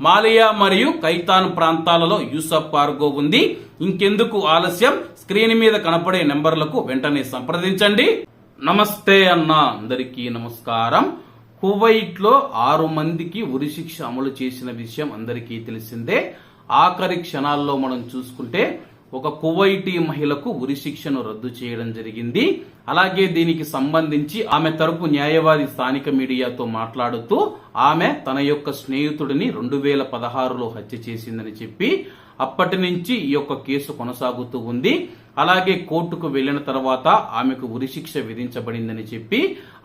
మాలియా మరియు కైతాన్ ప్రాంతాలలో యూసఫ్ కార్గో ఉంది. ఇంకెందుకు ఆలస్యం? స్క్రీన్ మీద కనపడే నెంబర్లకు వెంటనే సంప్రదించండి. నమస్తే అన్న అందరికీ నమస్కారం. కువైట్లో ఆరు మందికి ఉరిశిక్ష అమలు చేసిన విషయం అందరికీ తెలిసిందే. ఆఖరి క్షణాల్లో మనం చూసుకుంటే ఒక కువైటీ మహిళకు ఉరిశిక్షను రద్దు చేయడం జరిగింది. అలాగే దీనికి సంబంధించి ఆమె తరపు న్యాయవాది స్థానిక మీడియాతో మాట్లాడుతూ ఆమె తన యొక్క స్నేహితుడిని రెండు వేల పదహారులో హత్య చేసిందని చెప్పి అప్పటి నుంచి ఈ యొక్క కేసు కొనసాగుతూ ఉంది. అలాగే కోర్టుకు వెళ్ళిన తర్వాత ఆమెకు ఉరిశిక్ష విధించబడిందని చెప్పి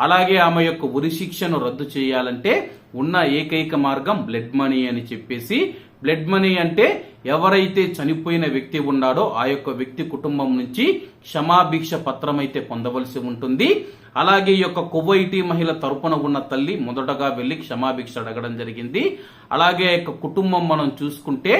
అలాగే ఆమె యొక్క ఉరిశిక్షను రద్దు చేయాలంటే ఉన్న ఏకైక మార్గం బ్లడ్ మనీ అని చెప్పేసి బ్లడ్ మనీ అంటే ఎవరైతే చనిపోయిన వ్యక్తి ఉన్నాడో ఆ యొక్క వ్యక్తి కుటుంబం నుంచి క్షమాభిక్ష పత్రం అయితే పొందవలసి ఉంటుంది. అలాగే ఈ యొక్క కువైటీ మహిళ తరపున ఉన్న తల్లి మొదటగా వెళ్ళి క్షమాభిక్ష అడగడం జరిగింది. అలాగే ఆ యొక్క కుటుంబం మనం చూసుకుంటే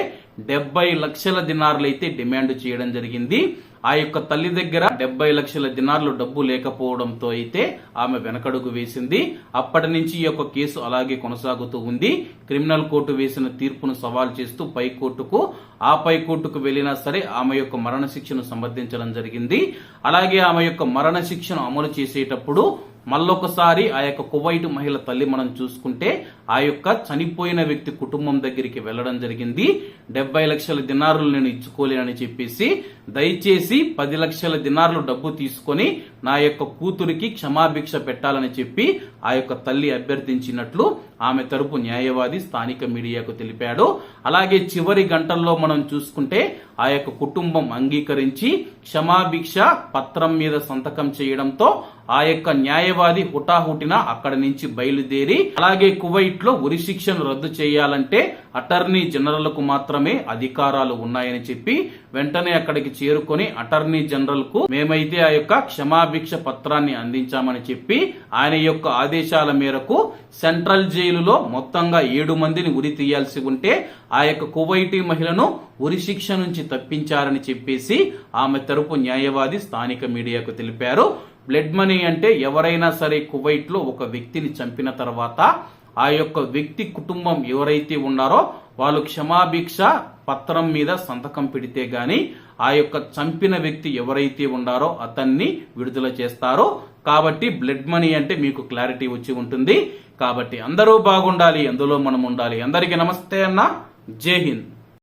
డెబ్బై లక్షల దినారులైతే డిమాండ్ చేయడం జరిగింది. ఆ యొక్క తల్లి దగ్గర డెబ్బై లక్షల దినార్లు డబ్బు లేకపోవడంతో అయితే ఆమె వెనకడుగు వేసింది. అప్పటి నుంచి ఈ యొక్క కేసు అలాగే కొనసాగుతూ ఉంది. క్రిమినల్ కోర్టు వేసిన తీర్పును సవాల్ చేస్తూ పై కోర్టుకు ఆ పై కోర్టుకు వెళ్ళినా సరే ఆమె యొక్క మరణ శిక్షను సమర్థించడం జరిగింది. అలాగే ఆమె యొక్క మరణ శిక్షను అమలు చేసేటప్పుడు మళ్ళొకసారి ఆ యొక్క కువైట్ మహిళ తల్లి మనం చూసుకుంటే ఆ యొక్క చనిపోయిన వ్యక్తి కుటుంబం దగ్గరికి వెళ్ళడం జరిగింది. డెబ్బై లక్షల దినారులు నేను ఇచ్చుకోలేనని చెప్పేసి దయచేసి పది లక్షల దినారులు డబ్బు తీసుకొని నా యొక్క కూతురికి క్షమాభిక్ష పెట్టాలని చెప్పి ఆ యొక్క తల్లి అభ్యర్థించినట్లు ఆమె తరపు న్యాయవాది స్థానిక మీడియాకు తెలిపాడు. అలాగే చివరి గంటల్లో మనం చూసుకుంటే ఆ యొక్క కుటుంబం అంగీకరించి క్షమాభిక్ష పత్రం మీద సంతకం చేయడంతో ఆ యొక్క న్యాయవాది హుటాహుటిన అక్కడి నుంచి బయలుదేరి అలాగే కువైట్లో ఉరి శిక్షను రద్దు చేయాలంటే అటార్నీ జనరల్కు మాత్రమే అధికారాలు ఉన్నాయని చెప్పి వెంటనే అక్కడికి చేరుకొని అటార్నీ జనరల్కు మేమైతే ఆ యొక్క క్షమాభిక్ష పత్రాన్ని అందించామని చెప్పి ఆయన యొక్క ఆదేశాల మేరకు సెంట్రల్ జైలులో మొత్తంగా ఏడు మందిని ఉరి తీయాల్సి ఉంటే ఆ యొక్క కువైటీ మహిళను ఉరి శిక్ష నుంచి తప్పించారని చెప్పేసి ఆమె తరపు న్యాయవాది స్థానిక మీడియాకు తెలిపారు. బ్లడ్ మనీ అంటే ఎవరైనా సరే కువైట్లో ఒక వ్యక్తిని చంపిన తర్వాత ఆ యొక్క వ్యక్తి కుటుంబం ఎవరైతే ఉన్నారో వాళ్ళు క్షమాభిక్ష పత్రం మీద సంతకం పెడితే గాని ఆ యొక్క చంపిన వ్యక్తి ఎవరైతే ఉన్నారో అతన్ని విడుదల చేస్తారో. కాబట్టి బ్లడ్ మనీ అంటే మీకు క్లారిటీ వచ్చి ఉంటుంది. కాబట్టి అందరూ బాగుండాలి అందులో మనం ఉండాలి. అందరికీ నమస్తే అన్న. జై హింద్.